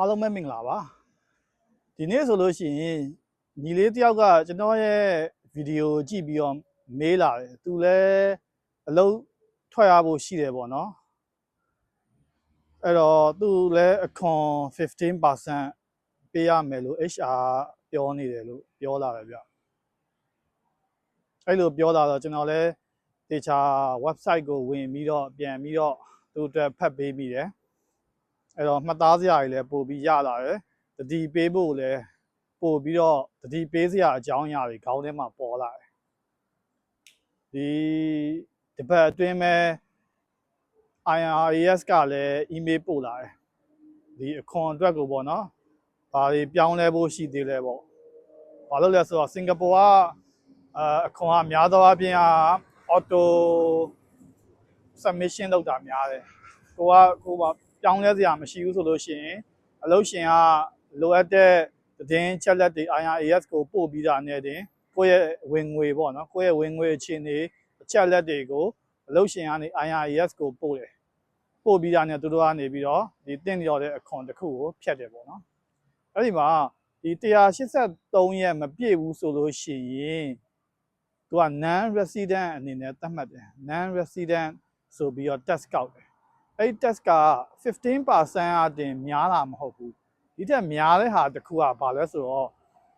အားလုံးပဲမင်္ဂလာပါဒီနေ့ဆိုလို့ရှိရင်ညီလေးတယောက်ကကျွန်တော်ရဲ့ဗီဒီယိုကြည့်ပြီးတော့မေးလာတယ်သူလည်းအလုပ်ထွက်ရဖို့ရှိတယ်ပေါ့နော်အဲ့တော့သူလည်းအခွန်15%ပေးရမယ်လို့ HR ပြောနေတယ်လို့ပြောလာတယ်ဗျအဲ့လိုပြောလာတော့ကျွန်တော်လည်းတေချာ website ကိုဝင်ပြီးတော့ပြန်ပြီးတော့သူ့အတွက်ဖတ်ပေးမိတယ် အဲ့တော့မှတ်သားစရာတွေလည်းပို့ပြီးရလာတယ်တတိပေးဖို့လည်းပို့ပြီးတော့တတိပေးစရာအကြောင်းအရာတွေခေါင်းထဲမှာပေါ်လာတယ်ဒီဒီဘက်အတွင်းမဲ့ IRAS ကလည်း email ပို့လာတယ်ဒီအခွန်အတွက်ကိုပေါ့နော်ဘာတွေပြောင်းလဲဖို့ရှိသေးလဲပေါ့ဘာလို့လဲဆိုတော့စင်ကာပူကအအခွန်ကများသောအားဖြင့်က auto submission လုပ်တာများတယ်ကိုကကိုက ပြောင်းလဲစရာမရှိဘူးဆိုလို့ရှိရင်အလုပ်ရှင်ကလိုအပ်တဲ့သတင်းချက်လက်တွေ IRAS ကိုပို့ပြီးတာနဲ့တင်ကိုယ့်ရဲ့ဝင်ငွေပေါ့နော်ကိုယ့်ရဲ့ဝင်ငွေအခြေအနေအချက်လက်တွေကိုအလုပ်ရှင်ကနေ IRAS ကိုပို့တယ်ပို့ပြီးတာနဲ့သူတို့ကနေပြီးတော့ဒီတင့်လျော်တဲ့အခွန်တစ်ခုကိုဖြတ်တယ်ပေါ့နော်အဲ့ဒီမှာဒီ183ရက်မပြည့်ဘူးဆိုလို့ရှိရင်သူက non resident အနေနဲ့သတ်မှတ်တယ် non resident ဆိုပြီးတော့ tax ကောက်တယ် အဲ့ test က15%အတင်များတာမဟုတ်ဘူးဒီထက်များတဲ့ဟာတစ်ခုကဘာလဲဆိုတော့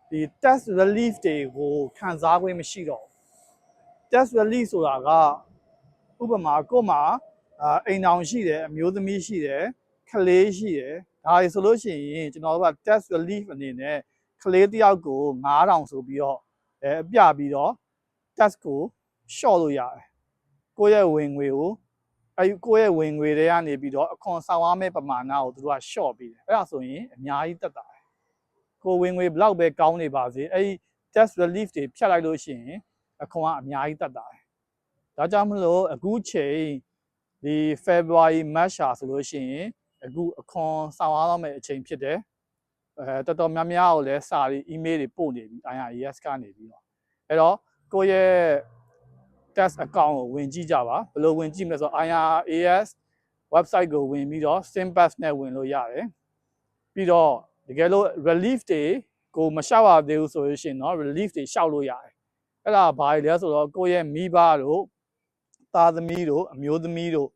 ဒီ test relief တွေကိုခံစားခွင့်မရှိတော့ဘူး test relief ဆိုတာကဥပမာကို့မှာအာအိမ်အောင်ရှိတယ်အမျိုးသမီးရှိတယ်ကလေးရှိတယ်ဒါတွေဆိုလို့ရှိရင်ကျွန်တော်တို့က test relief အနေနဲ့ကလေးတစ်ယောက်ကို9000ဆိုပြီးတော့အဲအပြပြီးတော့ test ကို short လို့ရတယ်ကိုယ့်ရဲ့ဝင်ငွေကို အဲကိုယ့်ရဲ့ဝင်ငွေတွေကနေပြီးတော့အခွန်ဆောင်ရမယ့်ပမာဏကိုသူတို့က short ပေးတယ်အဲ့ဒါဆိုရင်အများကြီးတက်တာတယ်ကိုယ်ဝင်ငွေဘလောက်ပဲကောင်းနေပါစေအဲ့ဒီ tax relief တွေဖြတ်လိုက်လို့ရှိရင်အခွန်ကအများကြီးတက်တာတယ်ဒါကြောင့်မလို့အခုချိန်ဒီ February March ဟာဆိုလို့ရှိရင်အခုအခွန်ဆောင်ရတော့မယ့်အချိန်ဖြစ်တယ်အဲတော်တော်များများကိုလည်းစာတွေ email တွေပို့နေပြီ IRS ကနေပြီးတော့အဲ့တော့ကိုယ့်ရဲ့ test account ကိုဝင်ကြည့်ကြပါဘယ်လိုဝင်ကြည့်မလဲဆိုတော့ IRAS website ကိုဝင်ပြီးတော့ Simpass နဲ့ဝင်လို့ရတယ်ပြီးတော့တကယ်လို့ relief တွေကိုမလျှောက်ရသေးဘူးဆိုလို့ရှိရင်တော့ relief တွေလျှောက်လို့ရတယ်အဲ့ဒါဘာလဲဆိုတော့ကိုယ့်ရဲ့မိဘတို့သားသမီးတို့အမျိုးသမီးတို့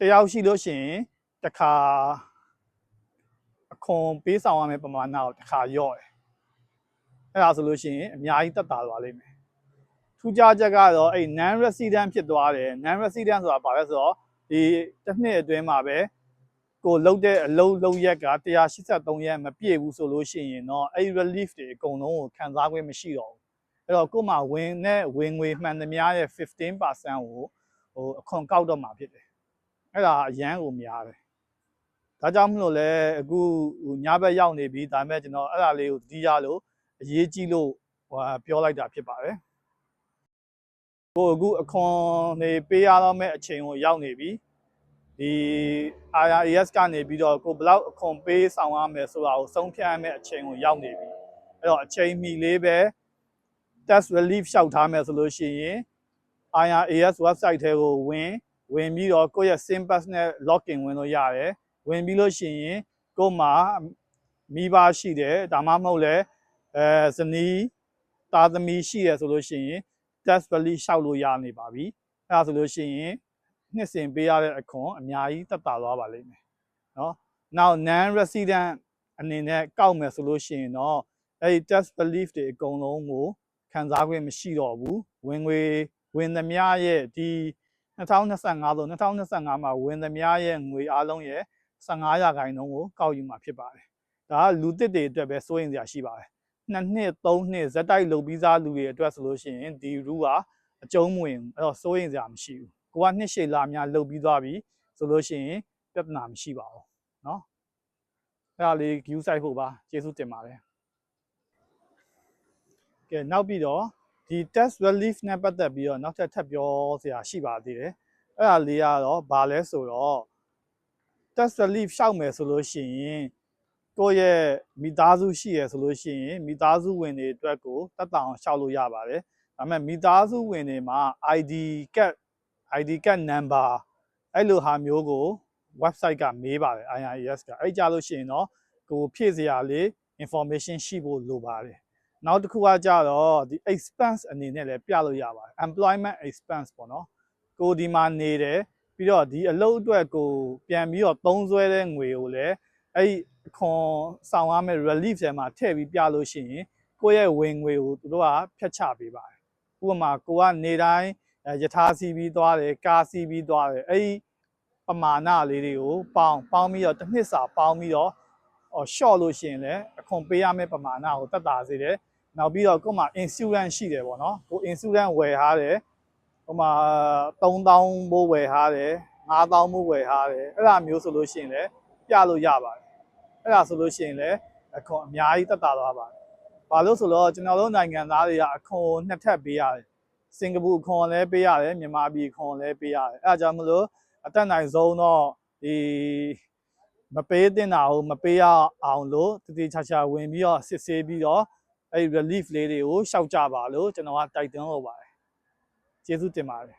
တယောက်ရှိလို့ရှိရင်တစ်ခါအခွန်ပေးဆောင်ရမယ့်ပမာဏကိုတစ်ခါရော့တယ်အဲ့ဒါဆိုလို့ရှိရင်အများကြီးတက်တာသွားလိမ့်မယ် ခြားချက်ကတော့အဲ့ non resident ဖြစ်သွားတယ် non resident ဆိုတာဘာလဲဆိုတော့ဒီတစ်နှစ်အတွင်းမှာပဲကိုလုတ်တဲ့အလုံးလုံးရက်က183ရက်မပြည့်ဘူးဆိုလို့ရှိရင်တော့အဲ့ relief တွေအကုန်လုံးကိုခံစားခွင့်မရှိတော့ဘူးအဲ့တော့ကို့မှာဝင်နဲ့ဝင်ငွေမှန်သမျှရဲ့15%ကိုဟိုအခွန်ကောက်တော့မှာဖြစ်တယ်အဲ့ဒါအရန်ကိုများတယ်ဒါကြောင့်မလို့လဲအခုဟိုညဘက်ရောက်နေပြီဒါပေမဲ့ကျွန်တော်အဲ့ဒါလေးကိုတတိယလို့အရေးကြီးလို့ဟိုပြောလိုက်တာဖြစ်ပါတယ် ကိုအခုအခွန်နေပေးရတော့မဲ့အချိန်ကိုရောက်နေပြီဒီ IRAS ကနေပြီးတော့ကိုဘလောက်အခွန်ပေးဆောင်ရမယ်ဆိုတာကိုဆုံးဖြတ်ရမယ့်အချိန်ကိုရောက်နေပြီအဲ့တော့အချိန်မီလေးပဲ tax relief လျှောက်ထားမယ်ဆိုလို့ရှိရင် IRAS website ထဲကိုဝင်ဝင်ပြီးတော့ကိုယ့်ရဲ့ Simpass နဲ့ login ဝင်လို့ရတယ်ဝင်ပြီးလို့ရှိရင်ကို့မှာမိဘရှိတယ်ဒါမှမဟုတ်လဲအဲဇနီးသားသမီးရှိရဆိုလို့ရှိရင် tax relief လျှောက်လို့ရနေပါပြီ။အဲဒါဆိုလို့ရှိရင်နှစ်စဉ်ပေးရတဲ့အခွန်အများကြီးတက်တာသွားပါလိမ့်မယ်။နော်။ Now non resident အနေနဲ့ကောက်မယ်ဆိုလို့ရှိရင်တော့အဲဒီ tax relief တွေအကုန်လုံးကိုခံစားခွင့်မရှိတော့ဘူး။ဝင်ငွေဝင်သမျှရဲ့ဒီ2025ဆို2025မှာဝင်သမျှရဲ့ငွေအားလုံးရဲ့15ရာခိုင်နှုန်းကိုကောက်ယူမှာဖြစ်ပါတယ်။ဒါကလူတစ်တွေအတွက်ပဲစိုးရင်စရာရှိပါတယ်။ နှစ်နှစ်သုံးနှစ်ဇက်တိုက်လုပ်ပြီးသားလူတွေအတွက်ဆိုလို့ရှိရင်ဒီ rule ကအကျုံးမဝင်ဘူးအဲ့တော့စိုးရင်စရာမရှိဘူးကိုကနှစ်ရှည်လာများလုပ်ပြီးသွားပြီဆိုလို့ရှိရင်ပြဿနာမရှိပါဘူးเนาะအဲ့ဒါလေး view site ဖို့ပါကျေးဇူးတင်ပါတယ်ကဲနောက်ပြီးတော့ဒီ test relief နဲ့ပတ်သက်ပြီးတော့နောက်ထပ်ထပ်ပြောစရာရှိပါသေးတယ်အဲ့ဒါလေးကတော့ဘာလဲဆိုတော့ test relief ရှောက်မယ်ဆိုလို့ရှိရင် ကိုယ့်ရဲ့မိသားစုရှိရဆိုလို့ရှိရင်မိသားစုဝင်တွေအတွက်ကိုတက်တောင်ရှောက်လို့ရပါတယ်။ဒါပေမဲ့မိသားစုဝင်တွေမှာ ID card ID card number အဲ့လိုဟာမျိုးကို website ကမေးပါတယ် IRS ကအဲ့ကြလို့ရှိရင်တော့ကိုဖြည့်စရာလေး information ရှိဖို့လိုပါတယ်နောက်တစ်ခုကကြတော့ဒီ expense အနေနဲ့လည်းပြလို့ရပါတယ် employment expense ပေါ့နော်ကိုဒီမှာနေတယ်ပြီးတော့ဒီအလုပ်အတွက်ကိုပြန်ပြီးတော့သုံးစွဲတဲ့ငွေကိုလည်းအဲ့ဒီ အခွန်ဆောင်ရမယ့် relief ထဲမှာထည့်ပြီးပြလို့ရှိရင်ကိုယ့်ရဲ့ဝင်ငွေကိုသူတို့ကဖြတ်ချပေးပါတယ်ဥပမာကိုကနေတိုင်းအဲယထာစီပြီးသွားတယ်ကာစီပြီးသွားတယ်အဲ့ဒီပမာဏလေးတွေကိုပေါင်းပေါင်းပြီးတော့တစ်နှစ်စာပေါင်းပြီးတော့ဟော short လို့ရှိရင်လည်းအခွန်ပေးရမယ့်ပမာဏကိုတက်တာစေတယ်နောက်ပြီးတော့ကိုယ်မှာ insurance ရှိတယ်ပေါ့နော်ကို insurance ဝယ်ထားတယ်ဟိုမှာ3000ဘိုးဝယ်ထားတယ်5000ဘိုးဝယ်ထားတယ်အဲ့ဒါမျိုးဆိုလို့ရှိရင်လည်းပြလို့ရပါတယ် အဲ့ဒါဆိုလို့ရှိရင်လည်းအခွန်အများကြီးတက်တာသွားပါတယ်ဘာလို့ဆိုတော့ကျွန်တော်တို့နိုင်ငံသားတွေကအခွန်နှစ်ထပ်ပေးရတယ်စင်ကာပူအခွန်လည်းပေးရတယ်မြန်မာပြည်အခွန်လည်းပေးရတယ်အဲ့ဒါကြောင့်မလို့အတက်နိုင်ဆုံးတော့ဒီမပေးတင်တာကိုမပေးရအောင်လို့တတိချာချာဝင်ပြီးတော့စစ်ဆေးပြီးတော့အဲ့ဒီ relief လေးတွေကိုရှောက်ကြပါလို့ကျွန်တော်ကတိုက်တွန်းလို့ပါတယ်ကျေးဇူးတင်ပါတယ်